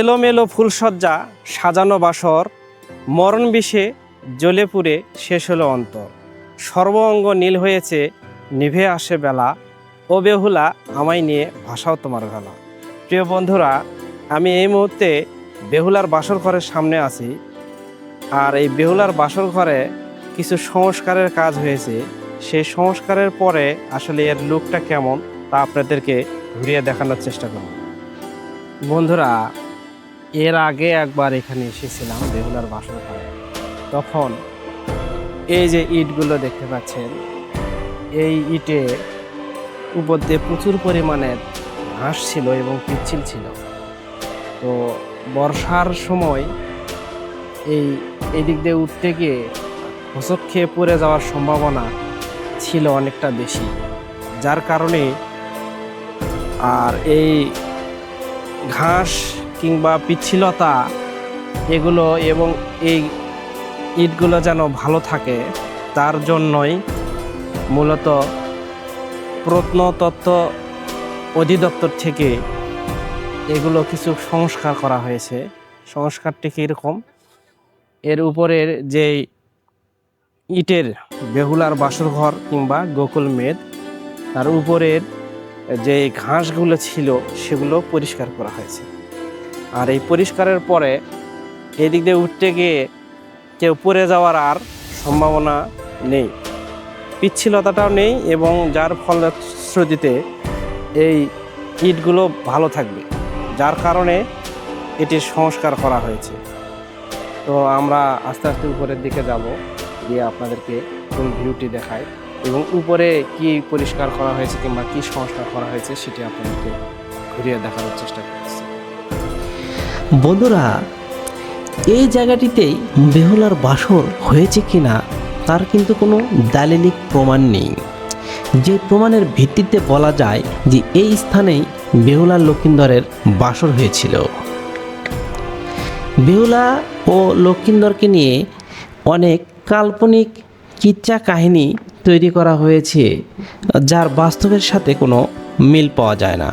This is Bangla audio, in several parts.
এলোমেলো ফুলসজ্জা সাজানো বাসর, মরণ বিষে জ্বলে পুড়ে শেষ হলো অন্তর। সর্ব অঙ্গ নীল হয়েছে, নিভে আসে বেলা। ও বেহুলা, আমায় নিয়ে ভাষাও তোমার গলা। প্রিয় বন্ধুরা, আমি এই মুহূর্তে বেহুলার বাসর ঘরের সামনে আছি। আর এই বেহুলার বাসর ঘরে কিছু সংস্কারের কাজ হয়েছে। সেই সংস্কারের পরে আসলে এর লুকটা কেমন, তা আপনাদেরকে ঘুরিয়ে দেখানোর চেষ্টা করব। বন্ধুরা এর আগে একবার এখানে এসেছিলাম বেহুলার বাসর ঘরে তখন এই যে ইটগুলো দেখতে পাচ্ছেন, এই ইটে উপর দিয়ে প্রচুর পরিমাণের ঘাস ছিল এবং পিচ্ছিল ছিল। তো বর্ষার সময় এই এদিক দিয়ে উঠতে গিয়ে হোঁচট খেয়ে পড়ে যাওয়ার সম্ভাবনা ছিল অনেকটা বেশি। যার কারণে আর এই ঘাস কিংবা পিচ্ছিলতা, এগুলো এবং এই ইটগুলো যেন ভালো থাকে, তার জন্যই মূলত প্রত্নতত্ত্ব অধিদপ্তর থেকে এগুলো কিছু সংস্কার করা হয়েছে। সংস্কারটি কীরকম? এর উপরের যে ইটের বেহুলার বাসর ঘর কিংবা গোকুল মেদ, তার উপরের যে ঘাসগুলো ছিল, সেগুলো পরিষ্কার করা হয়েছে। আর এই পরিষ্কারের পরে এদিক দিয়ে উঠতে গিয়ে কেউ পড়ে যাওয়ার আর সম্ভাবনা নেই। পিচ্ছিলতাটাও নেই এবং যার ফলশ্রুতিতে এই ইটগুলো ভালো থাকবে, যার কারণে এটির সংস্কার করা হয়েছে। তো আমরা আস্তে আস্তে উপরের দিকে যাব, গিয়ে আপনাদেরকে ফুল ভিউটি দেখাই এবং উপরে কি পরিষ্কার করা হয়েছে কিংবা কি সংস্কার করা হয়েছে সেটি আপনাদেরকে ঘুরিয়ে দেখানোর চেষ্টা করছি বন্ধুরা, এই জায়গাটিতেই বেহুলার বাসর হয়েছে কিনা তার কিন্তু কোনো দালিলিক প্রমাণ নেই। যে প্রমাণের ভিত্তিতে বলা যায় যে এই স্থানেই বেহুলার লক্ষিন্দরের বাসর হয়েছিল। বেহুলা ও লক্ষিন্দরকে নিয়ে অনেক কাল্পনিক কিচ্ছা কাহিনী তৈরি করা হয়েছে, যার বাস্তবের সাথে কোনো মিল পাওয়া যায় না।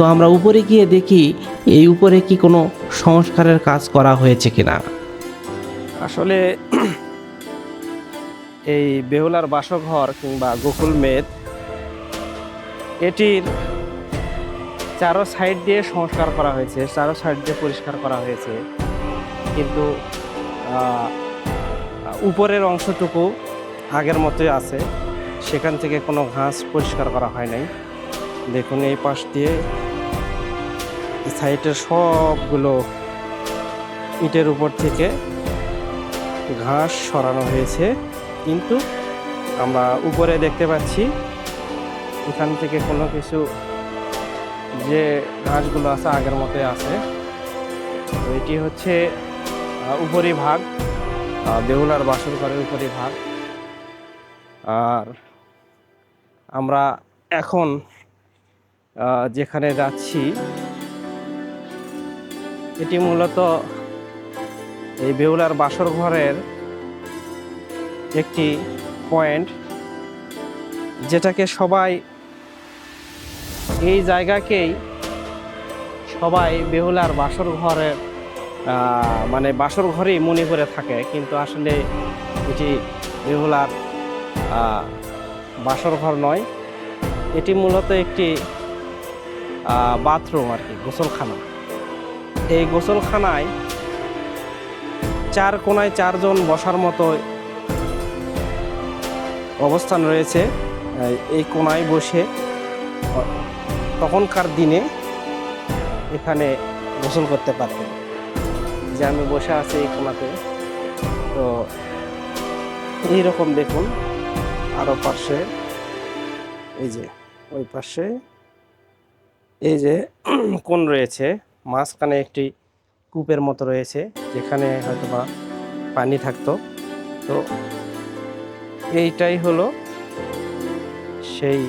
তো আমরা উপরে গিয়ে দেখি এই উপরে কি কোনো সংস্কারের কাজ করা হয়েছে কিনা। আসলে এই বেহুলার বাসঘর কিংবা গোকুল মেদ, এটির চারো সাইড দিয়ে সংস্কার করা হয়েছে, চারো সাইড দিয়ে পরিষ্কার করা হয়েছে। কিন্তু উপরের অংশটুকু আগের মতোই আছে। সেখান থেকে কোনো ঘাস পরিষ্কার করা হয় নাই। দেখুন এই পাশ দিয়ে এই সাইডের সবগুলো ইটের উপর থেকে ঘাস সরানো হয়েছে। কিন্তু আমরা উপরে দেখতে পাচ্ছি এখান থেকে কোনো কিছু যে ঘাসগুলো আছে আগের মতোই আছে। এটি হচ্ছে আহ, উপরি ভাগ আহ, বেহুলার বাসর ঘরের উপরি ভাগ। আর আমরা এখন যেখানে যাচ্ছি এটি মূলত এই বেহুলার বাসর ঘরের একটি পয়েন্ট, যেটাকে সবাই, এই জায়গাকেই সবাই বেহুলার বাসর ঘরের মানে বাসর ঘরেই মনে করে থাকে। কিন্তু আসলে এটি বেহুলার বাসর ঘর নয়। এটি মূলত একটি বাথরুম আর কি, গোসলখানা। এই গোসলখানায় চার কোনায় চারজন বসার মতো অবস্থান রয়েছে। এই- কোনায় বসে তখনকার দিনে এখানে গোসল করতে পারতেন। যে আমি বসে আছি এই কোনাতে। তো এইরকম দেখুন আরও পাশে, এই যে, ওই পাশে, এই যে কোন রয়েছে। মাঝখানে একটি কূপের মতো রয়েছে, যেখানে হয়তো বা পানি থাকতো। তো এইটাই হলো সেই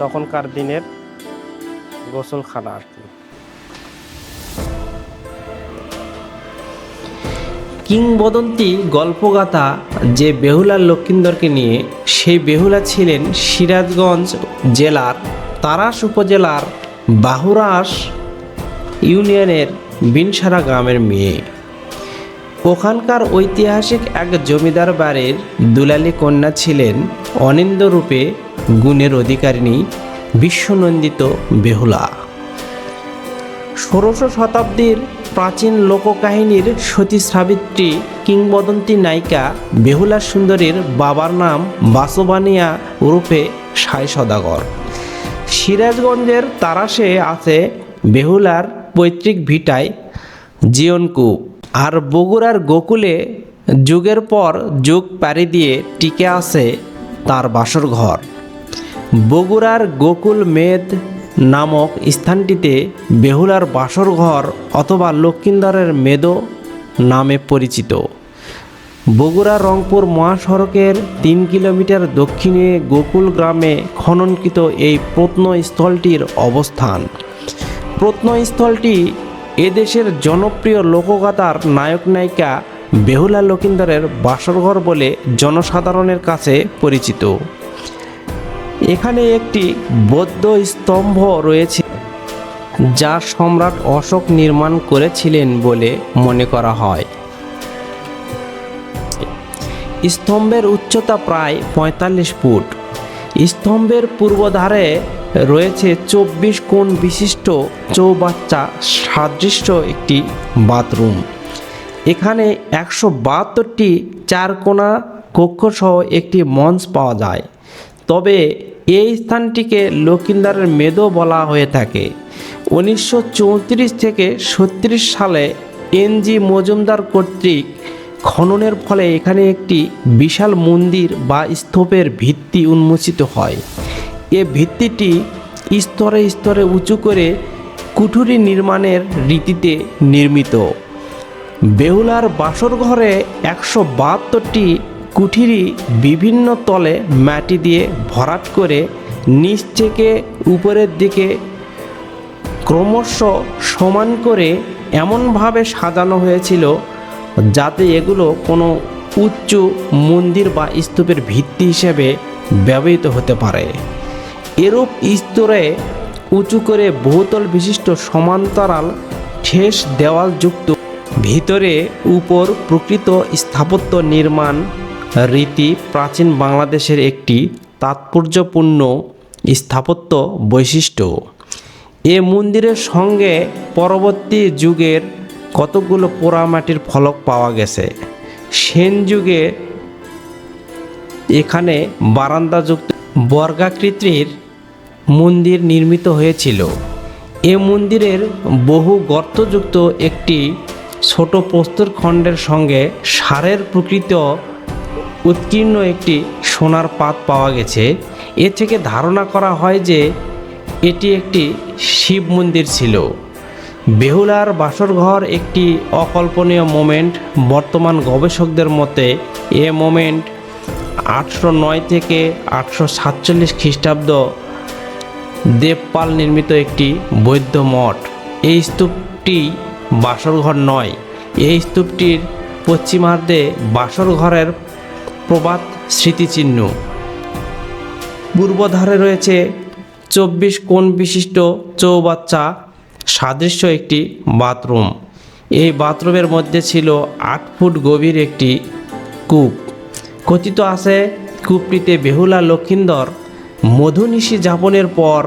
তখনকার দিনের গোসলখানা আর কি। কিংবদন্তি গল্পগাথা যে বেহুলার লক্ষিন্দরকে নিয়ে, সেই বেহুলা ছিলেন সিরাজগঞ্জ জেলার তারাস উপজেলার বাহুরাস ইউনিয়নের বিনসারা গ্রামের মেয়ে। ওখানকার ঐতিহাসিক এক জমিদার বাড়ির দুলালী কন্যা ছিলেন অনিন্দ রূপে গুণের অধিকারিণী বিশ্বনন্দিত বেহুলা। ষোড়শ শতাব্দীর প্রাচীন লোককাহিনীর সাবিত্রী কিংবদন্তি নায়িকা বেহুলা সুন্দরীর বাবার নাম বাসবানিয়া ওরফে সাই সদাগর। সিরাজগঞ্জের তারাসে আছে বেহুলার পৈতৃক ভিটায় জিয়নকূপ আর বগুড়ার গোকুলে যুগের পর যুগ পাড়ি দিয়ে টিকে আছে তার বাসর ঘর। বগুড়ার গোকুল মেদ নামক স্থানটিতে বেহুলার বাসর ঘর অথবা লক্ষিন্দরের মেদো নামে পরিচিত। বগুড়া রংপুর মহাসড়কের তিন কিলোমিটার দক্ষিণে গোকুল গ্রামে খননকৃত এই প্রত্নস্থলটির অবস্থান। প্রত্নস্থলটি এদেশের জনপ্রিয় লোকগাথার নায়ক নায়িকা বেহুলা লক্ষিন্দরের বাসরঘর বলে জনসাধারণের কাছে পরিচিত। এখানে একটি বৌদ্ধ স্তম্ভ রয়েছে যা সম্রাট অশোক নির্মাণ করেছিলেন বলে মনে করা হয়। স্তম্ভের উচ্চতা প্রায় পঁয়তাল্লিশ ফুট। স্তম্ভের পূর্বধারে রয়েছে চব্বিশ কোণ বিশিষ্ট চৌবাচ্চা সাদৃশ্য একটি বাথরুম। এখানে একশো বাহাত্তরটি চারকোনা কক্ষসহ একটি মঞ্চ পাওয়া যায়। তবে এই স্থানটিকে লক্ষিন্দারের মেদো বলা হয়ে থাকে। উনিশশো চৌত্রিশ থেকে ছত্রিশ সালে এনজি মজুমদার কর্তৃক খননের ফলে এখানে একটি বিশাল মন্দির বা স্তূপের ভিত্তি উন্মোচিত হয়। এ ভিত্তিটি স্তরে স্তরে উঁচু করে কুঠুরি নির্মাণের রীতিতে নির্মিত। বেহুলার বাসর ঘরে একশো বাহাত্তরটি কুঠিরি বিভিন্ন তলে মাটি দিয়ে ভরাট করে নিচ থেকে উপরের দিকে ক্রমশ সমান করে এমনভাবে সাজানো হয়েছিল যাতে এগুলো কোনো উচ্চ মন্দির বা স্তূপের ভিত্তি হিসেবে ব্যবহৃত হতে পারে। এরূপ স্তরে উঁচু করে বহুতল বিশিষ্ট সমান্তরাল ঠেস দেওয়ালযুক্ত ভিতরে উপর প্রকৃত স্থাপত্য নির্মাণ রীতি প্রাচীন বাংলাদেশের একটি তাৎপর্যপূর্ণ স্থাপত্য বৈশিষ্ট্য। এ মন্দিরের সঙ্গে পরবর্তী যুগের কতগুলো পোড়ামাটির ফলক পাওয়া গেছে। সেন যুগে এখানে বারান্দাযুক্ত বর্গাকৃতির মন্দির নির্মিত হয়েছিল। এ মন্দিরের বহু গর্তযুক্ত একটি ছোট প্রস্তরখণ্ডের সঙ্গে সারের প্রকৃত উৎকীর্ণ একটি সোনার পাত পাওয়া গেছে। এ থেকে ধারণা করা হয় যে এটি একটি শিব মন্দির ছিল। বেহুলার বাসরঘর একটি অকল্পনীয় মোমেন্ট। বর্তমান গবেষকদের মতে, এ মোমেন্ট আটশো নয় থেকে আটশো সাতচল্লিশ খ্রিস্টাব্দ দেবপাল নির্মিত একটি বৌদ্ধ মঠ। এই স্তূপটি বাসরঘর নয়। এই স্তূপটির পশ্চিমার্ধে বাসরঘরের প্রবাদ স্মৃতিচিহ্ন। পূর্বধারে রয়েছে চব্বিশ কোণ বিশিষ্ট চৌবাচ্চা সাদৃশ্য একটি বাথরুম। এই বাথরুমের মধ্যে ছিল আট ফুট গভীর একটি কূপ। কথিত আছে, কূপটিতে বেহুলা লক্ষিন্দর মধুনিশি যাপনের পর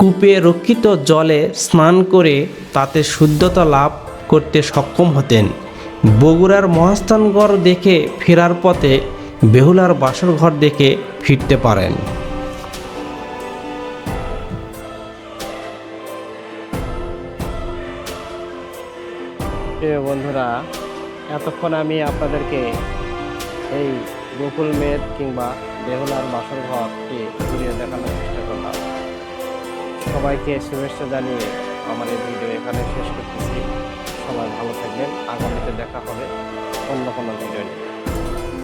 কূপে রক্ষিত জলে স্নান করে তাতে শুদ্ধতা লাভ করতে সক্ষম হতেন। বগুড়ার মহাস্থানগড় দেখে ফেরার পথে বেহুলার বাসর ঘর দেখে ফিরতে পারেন। প্রিয় বন্ধুরা, এতক্ষণ আমি আপনাদেরকে এই গোকুল মেদ কিংবা বেহুলার বাসর ঘরটি ঘুরিয়ে দেখানোর চেষ্টা করলাম। সবাইকে শুভেচ্ছা জানিয়ে আমার এই ভিডিও এখানে শেষ করতেছি। সবাই ভালো থাকবেন। আগামীতে দেখা হবে অন্য কোনো ভিডিও নিয়ে।